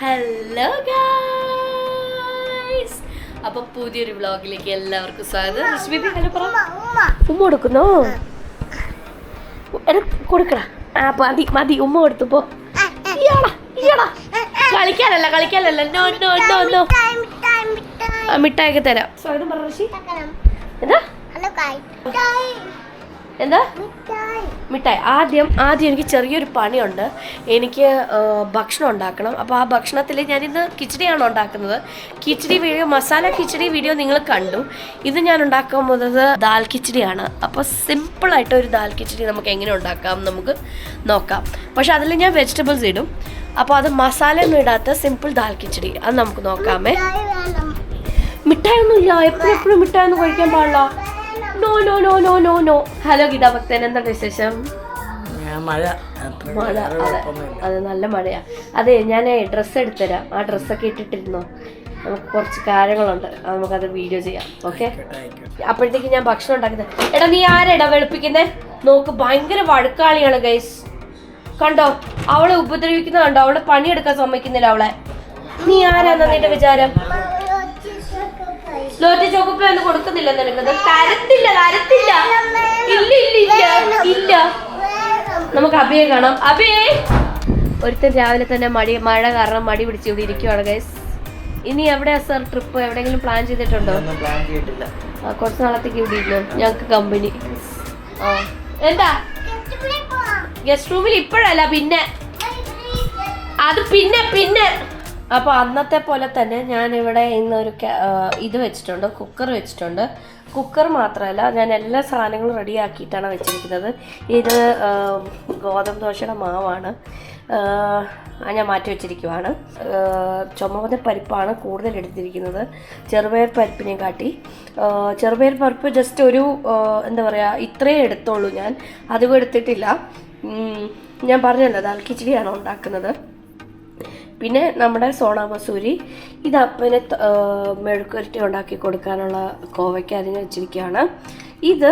Hello guys അപ്പൊ പുതിയൊരു വ്ളോഗിലേക്ക് എല്ലാവർക്കും സ്വാഗതം. ഹലോ പറ? ഉമ്മ കൊടുക്കുന്നോ? എടാ കൊടുക്കടാ. ആ മതി മതി ഉമ്മ കൊടുത്തു പോ. കളിക്കാനല്ല കളിക്കാനല്ല. നോ നോ നോ നോ ആ, മിഠായിയൊക്കെ തരാം. സ്വാഗതം പറ ഋഷി. എന്താ? എന്താ? മിഠായി. ആദ്യം ആദ്യം എനിക്ക് ചെറിയൊരു പണിയുണ്ട്. എനിക്ക് ഭക്ഷണം ഉണ്ടാക്കണം. അപ്പോൾ ആ ഭക്ഷണത്തിൽ ഞാനിന്ന് കിച്ചടിയാണ് ഉണ്ടാക്കുന്നത്? കിച്ചടി വീഡിയോ മസാല കിച്ചടി വീഡിയോ നിങ്ങൾ കണ്ടു. ഇത് ഞാൻ ഉണ്ടാക്കാൻ പോകുന്നത് ദാൽ കിച്ചടിയാണ്. അപ്പോൾ സിമ്പിളായിട്ട് ഒരു ദാൽ കിച്ചടി നമുക്ക് എങ്ങനെ ഉണ്ടാക്കാം നമുക്ക് നോക്കാം. പക്ഷെ അതിൽ ഞാൻ വെജിറ്റബിൾസ് ഇടും. അപ്പോൾ അത് മസാല ഒന്നും ഇടാത്ത സിമ്പിൾ ദാൽ കിച്ചടി. അത് നമുക്ക് നോക്കാമേ. മിഠായി ഒന്നും ഇല്ല. എപ്പോഴും എപ്പോഴും മിഠായി ഒന്നും കഴിക്കാൻ പാടില്ല. No no no no no no hello Geetha ഭക്തൻ എന്താണ് വിശേഷം? മഴ. മഴ അതെ. അത് നല്ല മഴയാ. അതെ ഞാൻ ഡ്രസ്സ് എടുത്തരാം ആ ഡ്രസ്സൊക്കെ ഇട്ടിട്ടിരുന്നോ? നമുക്ക് കുറച്ച് കാര്യങ്ങളുണ്ട്. നമുക്കത് വീഡിയോ ചെയ്യാം. ഓക്കെ. അപ്പോഴത്തേക്ക് ഞാൻ ഭക്ഷണം ഉണ്ടാക്കുന്നത്. എടാ നീ ആരെടാ വെളുപ്പിക്കുന്നേ? നോക്ക് ഭയങ്കര വഴക്കാളിയാണ് ഗൈസ് കണ്ടോ? അവളെ ഉപദ്രവിക്കുന്ന കണ്ടോ? അവളെ പണിയെടുക്കാൻ സമ്മതിക്കുന്നില്ല അവളെ. നീ ആരാന്നാ നിന്റെ വിചാരം? ലോറ്റി ചോക്കപ്പ ഒന്നും കൊടുക്കുന്നില്ല നിനക്കത് തരത്തില്ല തരത്തില്ല. ഇല്ല ഇല്ല ഇല്ല ഇല്ല. നമുക്ക് അഭയം കാണാം. അബിയെ ഒരുത്തൻ രാവിലെ തന്നെ മടി മഴ കാരണം മടി പിടിച്ച് ഇവിടെ ഇരിക്കുവാണ് ഗൈസ് ഇനി എവിടെയാ സർ ട്രിപ്പ് എവിടെയെങ്കിലും പ്ലാൻ ചെയ്തിട്ടുണ്ടോ? ഒന്നും പ്ലാൻ ചെയ്തിട്ടില്ല. ആ, കുറച്ച് നാളത്തേക്ക് ഇവിടെ ഇരുന്നു? ഞങ്ങൾക്ക് കമ്പനി ആ. എന്താ? ഗസ്റ്റ് റൂമിൽ ഇപ്പോഴല്ല പിന്നെ. അത് പിന്നെ പിന്നെ. അപ്പോൾ അന്നത്തെ പോലെ തന്നെ ഞാൻ ഇവിടെ ഇന്നൊരു ഇത് വെച്ചിട്ടുണ്ട് കുക്കർ വെച്ചിട്ടുണ്ട്. കുക്കർ മാത്രമല്ല ഞാൻ എല്ലാ സാധനങ്ങളും റെഡിയാക്കിയിട്ടാണ് വെച്ചിരിക്കുന്നത്. ഇത് ഗോതമ്പ് ദോശയുടെ മാവാണ്. ഞാൻ മാറ്റി വെച്ചിരിക്കുവാണ്. ചുമന്ന പരിപ്പാണ് കൂടുതൽ എടുത്തിരിക്കുന്നത്. ചെറുപയർ പരിപ്പിനെ കാട്ടി. ചെറുപയർ പരിപ്പ് ജസ്റ്റ് ഒരു എന്താ പറയുക ഇത്രയേ എടുത്തോളൂ ഞാൻ. അതും എടുത്തിട്ടില്ല. ഞാൻ പറഞ്ഞല്ലോ ദാൽ കിച്ചടിയാണ് ഉണ്ടാക്കുന്നത്. പിന്നെ നമ്മുടെ സോണ മസൂരി. ഇത് അപ്പന് മെഴുക്കുരുട്ടി ഉണ്ടാക്കി കൊടുക്കാനുള്ള കോവയ്ക്ക് അരിഞ്ഞ് വെച്ചിരിക്കുകയാണ്. ഇത്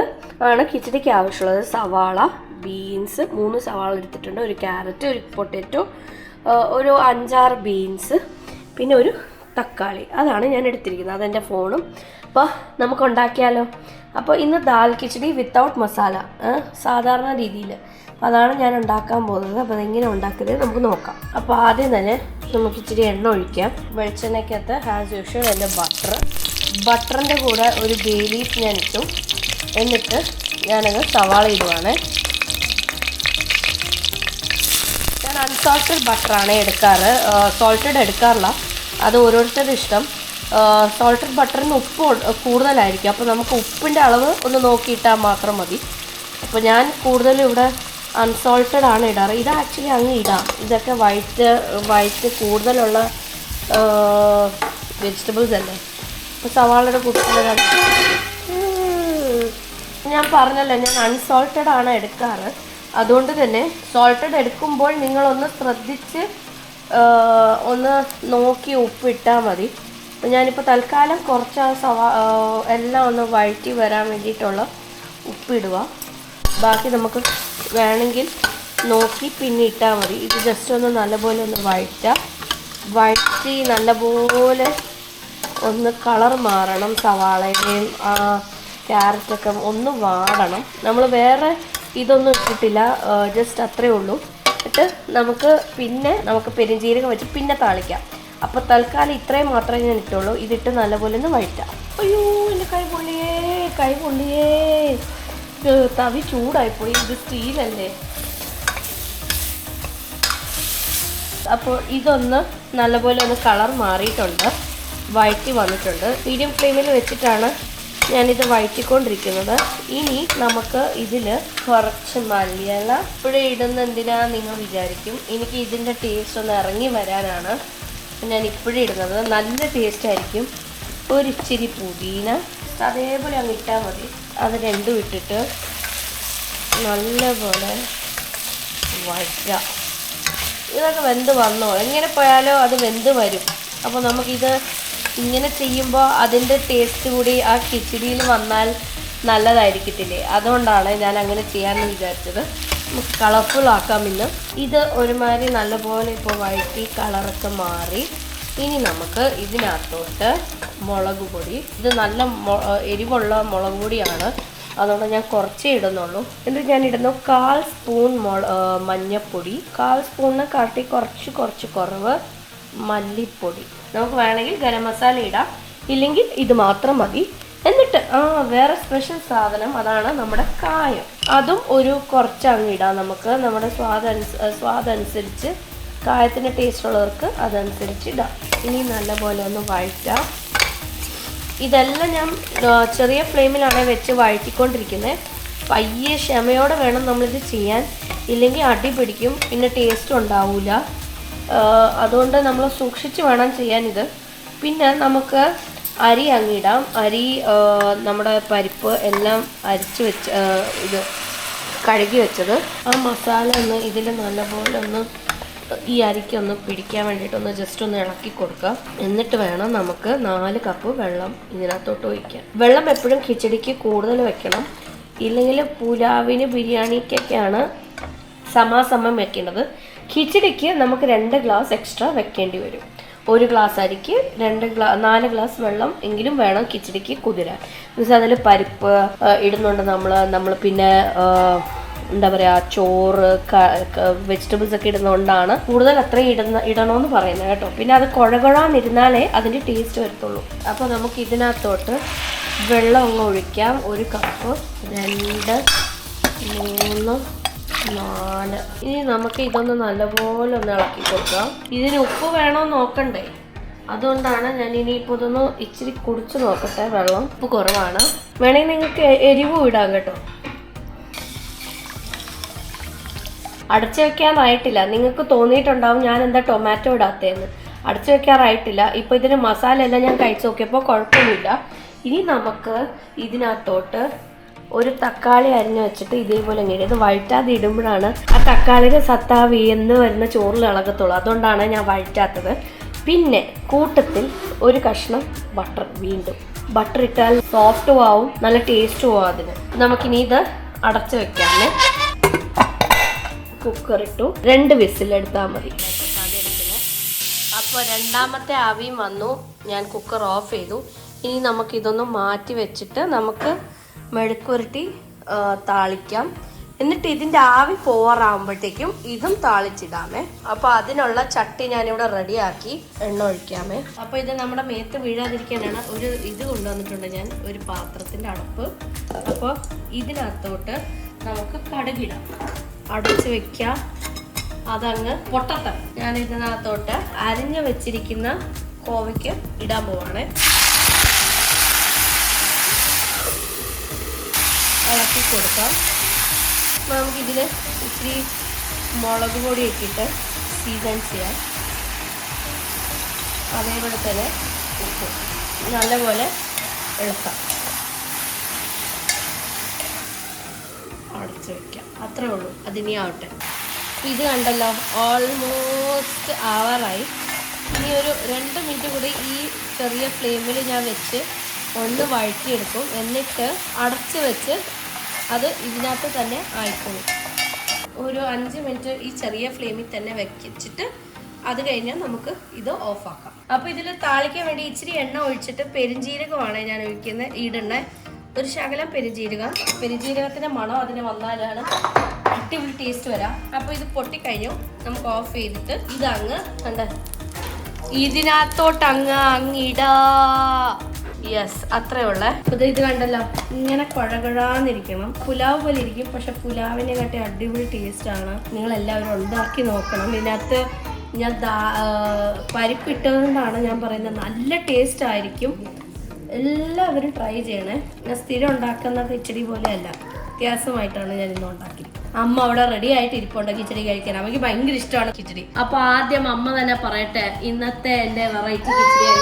ആണ് കിച്ചടിക്ക് ആവശ്യമുള്ളത്. സവാള ബീൻസ് മൂന്ന് സവാള എടുത്തിട്ടുണ്ട്. ഒരു ക്യാരറ്റ് ഒരു പൊട്ടറ്റോ ഒരു അഞ്ചാറ് ബീൻസ് പിന്നെ ഒരു തക്കാളി. അതാണ് ഞാൻ എടുത്തിരിക്കുന്നത്. അതെന്റെ ഫോണും. അപ്പോൾ നമുക്ക് ഉണ്ടാക്കിയാലോ? അപ്പോൾ ഇന്ന് ദാൽ കിച്ചടി വിത്തൗട്ട് മസാല സാധാരണ രീതിയിൽ. അതാണ് ഞാൻ ഉണ്ടാക്കാൻ പോകുന്നത്. അപ്പോൾ അതെങ്ങനെ ഉണ്ടാക്കുന്നത് നമുക്ക് നോക്കാം. അപ്പോൾ ആദ്യം തന്നെ നമുക്ക് ഇച്ചിരി എണ്ണ ഒഴിക്കാം. വെളിച്ചെണ്ണയ്ക്കകത്ത് ആസ് യൂഷ്വൽ എന്റെ ബട്ടർ ബട്ടറിന്റെ കൂടെ ഒരു ബേ ലീഫ് ഞാൻ ഇട്ടു. എന്നിട്ട് ഞാനത് സവാള ഇടുവാണ്. ഞാൻ അൺസോൾട്ടഡ് ബട്ടറാണ് എടുക്കാറ്. സോൾട്ടഡ് എടുക്കാറില്ല. അത് ഓരോരുത്തരുടെ ഇഷ്ടം. സോൾട്ടഡ് ബട്ടറിന് ഉപ്പ് കൂടുതലായിരിക്കും. അപ്പോൾ നമുക്ക് ഉപ്പിന്റെ അളവ് ഒന്ന് നോക്കിയിട്ടാൽ മാത്രം മതി. അപ്പോൾ ഞാൻ കൂടുതലും ഇവിടെ അൺസോൾട്ടഡ് ആണ് ഇടാറ്. ഇത് ആക്ച്വലി അങ്ങ് ഇടാം. ഇതൊക്കെ വൈറ്റ് വൈറ്റ് കൂടുതലുള്ള വെജിറ്റബിൾസ് അല്ലേ? അപ്പോൾ സവാളയുടെ കൂട്ടത്തിലാണ് ഞാൻ പറഞ്ഞല്ലോ ഞാൻ അൺസോൾട്ടഡ് ആണ് എടുക്കാറ്. അതുകൊണ്ട് തന്നെ സോൾട്ടഡ് എടുക്കുമ്പോൾ നിങ്ങളൊന്ന് ശ്രദ്ധിച്ച് ഒന്ന് നോക്കി ഉപ്പിട്ടാൽ മതി. ഞാനിപ്പോൾ തൽക്കാലം കുറച്ച് സവാ എല്ലാം ഒന്ന് വഴറ്റി വരാൻ വേണ്ടിയിട്ടുള്ള ഉപ്പിടുക ബാക്കി നമുക്ക് വേണമെങ്കിൽ നോക്കി പിന്നെ ഇട്ടാൽ മതി. ഇത് ജസ്റ്റ് ഒന്ന് നല്ലപോലെ ഒന്ന് വഴറ്റുക വഴറ്റി നല്ലപോലെ ഒന്ന് കളർ മാറണം സവാളയുടെയും ആ ക്യാരറ്റൊക്കെ ഒന്ന് വാടണം. നമ്മൾ വേറെ ഇതൊന്നും ഇട്ടിട്ടില്ല. ജസ്റ്റ് അത്രേ ഉള്ളൂ. എന്നിട്ട് നമുക്ക് പിന്നെ നമുക്ക് പെരുംജീരകം വെച്ച് പിന്നെ താളിക്കാം. അപ്പോൾ തൽക്കാലം ഇത്രയും മാത്രമേ ഞാൻ ഇട്ടുള്ളൂ. ഇതിട്ട് നല്ലപോലെ ഒന്ന് വഴറ്റാം. അയ്യോ എന്റെ കൈ പൊള്ളിയേ കൈ പൊള്ളിയേ. തവി ചൂടായിപ്പോയി. ഇത് സ്റ്റീലല്ലേ? അപ്പോൾ ഇതൊന്ന് നല്ലപോലെ ഒന്ന് കളർ മാറിയിട്ടുണ്ട്. വഴറ്റി വന്നിട്ടുണ്ട്. മീഡിയം ഫ്ലെയിമിൽ വെച്ചിട്ടാണ് ഞാനിത് വഴറ്റിക്കൊണ്ടിരിക്കുന്നത്. ഇനി നമുക്ക് ഇതിൽ കുറച്ച് മല്ലിയില. ഇവിടെ ഇടുന്ന എന്തിനാണെന്ന് നിങ്ങൾ വിചാരിക്കും. എനിക്ക് ഇതിന്റെ ടേസ്റ്റ് ഒന്ന് ഇറങ്ങി വരാനാണ് ഞാൻ ഇപ്പോഴും ഇടുന്നത്. നല്ല ടേസ്റ്റ് ആയിരിക്കും. ഒരിച്ചിരി പുതിന. അതേപോലെ അങ്ങ് ഇട്ടാൽ മതി. അത് രണ്ടും ഇട്ടിട്ട് നല്ലപോലെ വഴറ്റുക. ഇതൊക്കെ വെന്ത് വന്നോ? എങ്ങനെ പോയാലോ അത് വെന്ത് വരും. അപ്പോൾ നമുക്കിത് ഇങ്ങനെ ചെയ്യുമ്പോൾ അതിന്റെ ടേസ്റ്റ് കൂടി ആ കിച്ചടിയിൽ വന്നാൽ നല്ലതായിരിക്കത്തില്ലേ? അതുകൊണ്ടാണ് ഞാൻ അങ്ങനെ ചെയ്യാമെന്ന് വിചാരിച്ചത്. നമുക്ക് കളർഫുൾ ആക്കാം ഇന്ന്. ഇത് ഒരുമാതിരി നല്ലപോലെ ഇപ്പോൾ വഴറ്റി കളറൊക്കെ മാറി. ഇനി നമുക്ക് ഇതിനകത്തോട്ട് മുളക് പൊടി. ഇത് നല്ല എരിവുള്ള മുളക് പൊടിയാണ്. അതുകൊണ്ട് ഞാൻ കുറച്ചേ ഇടുന്നുള്ളൂ. എന്നിട്ട് ഞാൻ ഇടുന്നു കാൽ സ്പൂൺ മുള മഞ്ഞപ്പൊടി. കാൽ സ്പൂണിന് കാട്ടി കുറച്ച് കുറച്ച് കുറവ് മല്ലിപ്പൊടി. നമുക്ക് വേണമെങ്കിൽ ഗരം മസാല ഇടാം. ഇല്ലെങ്കിൽ ഇത് മാത്രം മതി. എന്നിട്ട് ആ വേറെ സ്പെഷ്യൽ സാധനം അതാണ് നമ്മുടെ കായം. അതും ഒരു കുറച്ച് അങ്ങ് ഇടാം നമുക്ക്. നമ്മുടെ സ്വാദനുസ സ്വാദനുസരിച്ച് കായത്തിന്റെ ടേസ്റ്റ് ഉള്ളവർക്ക് അതനുസരിച്ച് ഇടാം. ഇനി നല്ലപോലെ ഒന്ന് വഴറ്റാം. ഇതെല്ലാം ഞാൻ ചെറിയ ഫ്ലെയിമിലാണ് വെച്ച് വഴറ്റിക്കൊണ്ടിരിക്കുന്നത്. പയ്യെ ക്ഷമയോടെ വേണം നമ്മളിത് ചെയ്യാൻ. ഇല്ലെങ്കിൽ അടി പിടിക്കും പിന്നെ ടേസ്റ്റ് ഉണ്ടാവില്ല അതുകൊണ്ട് നമ്മൾ സൂക്ഷിച്ച് വേണം ചെയ്യാൻ ഇത് പിന്നെ നമുക്ക് അരി അങ്ങിടാം അരി നമ്മുടെ പരിപ്പ് എല്ലാം അരിച്ച് വെച്ച് ഇത് കഴുകി വെച്ചത്. ആ മസാല ഒന്ന് ഇതിൽ നല്ലപോലെ ഒന്ന് ഈ അരിക്കൊന്ന് പിടിക്കാൻ വേണ്ടിയിട്ട് ഒന്ന് ജസ്റ്റ് ഒന്ന് ഇളക്കി കൊടുക്കുക എന്നിട്ട് വേണം നമുക്ക് നാല് കപ്പ് വെള്ളം ഇതിനകത്തോട്ട് ഒഴിക്കാം വെള്ളം എപ്പോഴും കിച്ചടിക്ക് കൂടുതൽ വെക്കണം. ഇല്ലെങ്കിൽ പുലാവിന് ബിരിയാണിക്കൊക്കെയാണ് സമാസമം വെക്കേണ്ടത്. കിച്ചടിക്ക് നമുക്ക് രണ്ട് ഗ്ലാസ് എക്സ്ട്രാ വെക്കേണ്ടി വരും. ഒരു ഗ്ലാസ് അരിക്ക് രണ്ട് ഗ്ലാ നാല് ഗ്ലാസ് വെള്ളം എങ്കിലും വേണം കിച്ചടിക്ക് കുതിരാൻ. എന്നുവെച്ചാൽ അതിൽ പരിപ്പ് ഇടുന്നുണ്ട് നമ്മൾ നമ്മൾ പിന്നെ എന്താ പറയുക ചോറ് വെജിറ്റബിൾസ് ഒക്കെ ഇടുന്നതുകൊണ്ടാണ് കൂടുതൽ അത്രയും ഇടുന്ന ഇടണമെന്ന് പറയുന്നത് കേട്ടോ. പിന്നെ അത് കുഴകുഴാന്നിരുന്നാലേ അതിന്റെ ടേസ്റ്റ് വരത്തുള്ളൂ. അപ്പോൾ നമുക്ക് ഇതിനകത്തോട്ട് വെള്ളം അങ്ങ് ഒഴിക്കാം. ഒരു കപ്പ് രണ്ട് മൂന്ന് നാല്. ഇനി നമുക്ക് ഇതൊന്ന് നല്ലപോലെ ഒന്ന് ഇളക്കി കൊടുക്കാം. ഇതിന് ഉപ്പ് വേണോ നോക്കണ്ടേ? അതുകൊണ്ടാണ് ഞാൻ ഇനിയിപ്പോൾ ഇതൊന്ന് ഇച്ചിരി കുടിച്ച് നോക്കട്ടെ വെള്ളം. ഉപ്പ് കുറവാണ്. വേണമെങ്കിൽ നിങ്ങൾക്ക് എരിവും ഇടാം കേട്ടോ. അടച്ചു വെക്കാനായിട്ടില്ല. നിങ്ങൾക്ക് തോന്നിയിട്ടുണ്ടാവും ഞാൻ എന്താ ടൊമാറ്റോ ഇടാത്തതെന്ന് അടച്ചു വെക്കാറായിട്ടില്ല. ഇപ്പോൾ ഇതിന് മസാല എല്ലാം ഞാൻ കഴിച്ചു നോക്കിയപ്പോൾ കുഴപ്പമൊന്നുമില്ല. ഇനി നമുക്ക് ഇതിനകത്തോട്ട് ഒരു തക്കാളി അരിഞ്ഞു വെച്ചിട്ട് ഇതേപോലെ ഇങ്ങനെ ഇത് വഴറ്റാതെ ഇടുമ്പോഴാണ് ആ തക്കാളിയുടെ സത്താ വീന്ന് വരുന്ന ചോറിൽ ഇളകത്തുള്ളൂ. അതുകൊണ്ടാണ് ഞാൻ വഴറ്റാത്തത്. പിന്നെ കൂട്ടത്തിൽ ഒരു കഷ്ണം ബട്ടർ വീണ്ടും. ബട്ടർ ഇട്ടാൽ സോഫ്റ്റും ആവും നല്ല ടേസ്റ്റും ആവും അതിന്. നമുക്കിനി ഇത് അടച്ചു വെക്കാമേ. കുക്കർ ഇട്ടു. രണ്ട് വിസിൽ എടുത്താൽ മതി. അപ്പോൾ രണ്ടാമത്തെ ആവിയും വന്നു. ഞാൻ കുക്കർ ഓഫ് ചെയ്തു. ഇനി നമുക്ക് ഇതൊന്ന് മാറ്റി വെച്ചിട്ട് നമുക്ക് മെഴുക്കുരുട്ടി താളിക്കാം. എന്നിട്ട് ഇതിന്റെ ആവി പോറാകുമ്പോഴത്തേക്കും ഇതും താളിച്ചിടാമേ. അപ്പോൾ അതിനുള്ള ചട്ടി ഞാനിവിടെ റെഡിയാക്കി എണ്ണ ഒഴിക്കാമേ. അപ്പോൾ ഇത് നമ്മുടെ മേത്ത് വീഴാതിരിക്കാനാണ് ഒരു ഇത് കൊണ്ടുവന്നിട്ടുണ്ട് ഞാൻ ഒരു പാത്രത്തിന്റെ അടപ്പ്. അപ്പോൾ ഇതിനകത്തോട്ട് നമുക്ക് കടുകിടാം. അടച്ച് വെക്കുക അതങ്ങ് പൊട്ടത്ത ഞാൻ ഇതിനകത്തോട്ട് അരിഞ്ഞു വെച്ചിരിക്കുന്ന കോവയ്ക്ക് ഇടാൻ പോവാണ്. ഇളക്കി കൊടുക്കാം. നമുക്കിതിൽ ഇത്തിരി മുളക് പൊടി ഇട്ടിട്ട് സീസൺ ചെയ്യാം. അതേപോലെ തന്നെ നല്ലപോലെ ഇളക്കാം. അടച്ചു വെക്കുക അത്രേ ഉള്ളൂ. അതിനി ആവട്ടെ. ഇത് കണ്ടല്ലോ ഓൾമോസ്റ്റ് ആവാറായി ഇനി ഒരു രണ്ട് മിനിറ്റ് കൂടി ഈ ചെറിയ ഫ്ലെയിമിൽ ഞാൻ വെച്ച് ഒന്ന് വഴറ്റിയെടുക്കും. എന്നിട്ട് അടച്ച് വെച്ച് അത് ഇതിനകത്ത് തന്നെ ആയിക്കോളും. ഒരു അഞ്ച് മിനിറ്റ് ഈ ചെറിയ ഫ്ലെയിമിൽ തന്നെ വെച്ചിട്ട് അത് കഴിഞ്ഞാൽ നമുക്ക് ഇത് ഓഫാക്കാം അപ്പോൾ ഇതിൽ താളിക്കാൻ വേണ്ടി ഇച്ചിരി എണ്ണ ഒഴിച്ചിട്ട് പെരിഞ്ജീരകമാണ് ഞാൻ ഒഴിക്കുന്നത് ഇടുന്നത് ഒരു ശകലം പെരുജീരകം. പെരുജീരകത്തിന്റെ മണം അതിന് വന്നാലാണ് അടിപൊളി ടേസ്റ്റ് വരാം. അപ്പോൾ ഇത് പൊട്ടിക്കഴിഞ്ഞു. നമുക്ക് ഓഫ് ചെയ്തിട്ട് ഇതങ്ങ് കണ്ട? ഇതിനകത്തോട്ട് അങ്ങ് അങ്ങിടാ യെസ് അത്രേ ഉള്ളേ. ഇത് ഇത് കണ്ടല്ലോ ഇങ്ങനെ കുഴകുഴാന്നിരിക്കണം. പുലാവ് പോലെ ഇരിക്കും പക്ഷെ പുലാവിനെ കാട്ടി അടിപൊളി ടേസ്റ്റ് ആണ്. നിങ്ങൾ എല്ലാവരും ഉണ്ടാക്കി നോക്കണം. ഇതിനകത്ത് ഞാൻ പരിപ്പിട്ടതുകൊണ്ടാണ് ഞാൻ പറയുന്നത് നല്ല ടേസ്റ്റ് ആയിരിക്കും. എല്ലാവരും ട്രൈ ചെയ്യണേ. ഞാൻ സ്ഥിരം ഉണ്ടാക്കുന്ന കിച്ചടി പോലെയല്ല. വ്യത്യാസമായിട്ടാണ് ഞാൻ ഇന്ന് ഉണ്ടാക്കി അമ്മ അവിടെ റെഡി ആയിട്ട് ഇരിപ്പുണ്ട് കിച്ചടി കഴിക്കാൻ. അമ്മയ്ക്ക് ഭയങ്കര ഇഷ്ടമാണ് കിച്ചടി. അപ്പൊ ആദ്യം അമ്മ തന്നെ പറയട്ടെ ഇന്നത്തെ എന്റെ വെറൈറ്റി കിച്ചടി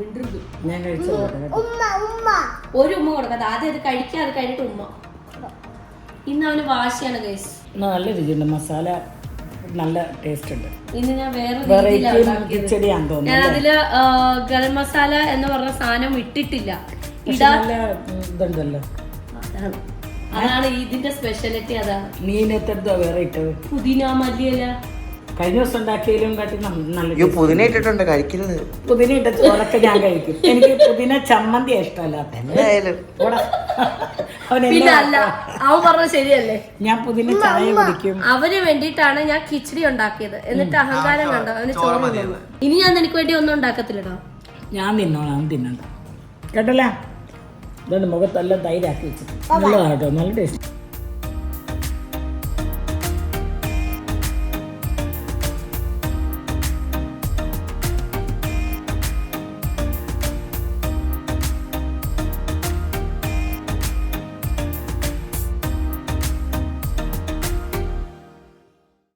മിണ്ടരുത് നോക്കട്ടെ. ഒരു ഉമ്മ കൊടുക്കാതെ ആദ്യം അത് കഴിക്കാതെ കഴിഞ്ഞിട്ട് ഉമ്മ. ഇന്ന് അവന് വാശിയാണ് ഗൈസ് നല്ല രുചിയുണ്ട്. മസാല നല്ല ടേസ്റ്റ് ഉണ്ട്. ഇന്ന് ഞാൻ വേറെ വെറൈറ്റി ഞാൻ അതിൽ ഗരം മസാല എന്ന് പറഞ്ഞ സാധനം ഇട്ടിട്ടില്ല. ഇതുണ്ടല്ലോ. അതാണ്. ഇതിന്റെ സ്പെഷ്യാലിറ്റി അതാണ്. നീ വേറെ ഇട്ടത്? പുതിന മല്ലിയല്ല കഴിഞ്ഞ ദിവസം ഉണ്ടാക്കിയതിലും കാട്ടി നല്ല പുതിന ഇട്ടിട്ടുണ്ട് കഴിക്കരുത്. പുതിന ഇട്ട ചോറൊക്കെ ഞാൻ കഴിക്കും. എനിക്ക് പുതിന ചമ്മന്തി ഇഷ്ടമല്ല എന്തായാലും. പിന്നെ അല്ല അവൻ പറഞ്ഞത് ശരിയല്ലേ? ഞാൻ പുതിയ ചായ കുടിക്കും. അവന് വേണ്ടിയിട്ടാണ് ഞാൻ കിച്ചടി ഉണ്ടാക്കിയത്. എന്നിട്ട് അഹങ്കാരം കണ്ടോ? അവന് ചോറ് തന്നു. ഇനി ഞാൻ നിനക്ക് വേണ്ടി ഒന്നും ഉണ്ടാക്കത്തില്ലടോ. ഞാൻ തിന്നോളാം തിന്നണ്ട കേട്ടല്ലേ? ഇതുകൊണ്ട് മുഖത്തെല്ലാം തൈരാക്കി വെച്ചിട്ട് കേട്ടോ നല്ല ടേസ്റ്റ്.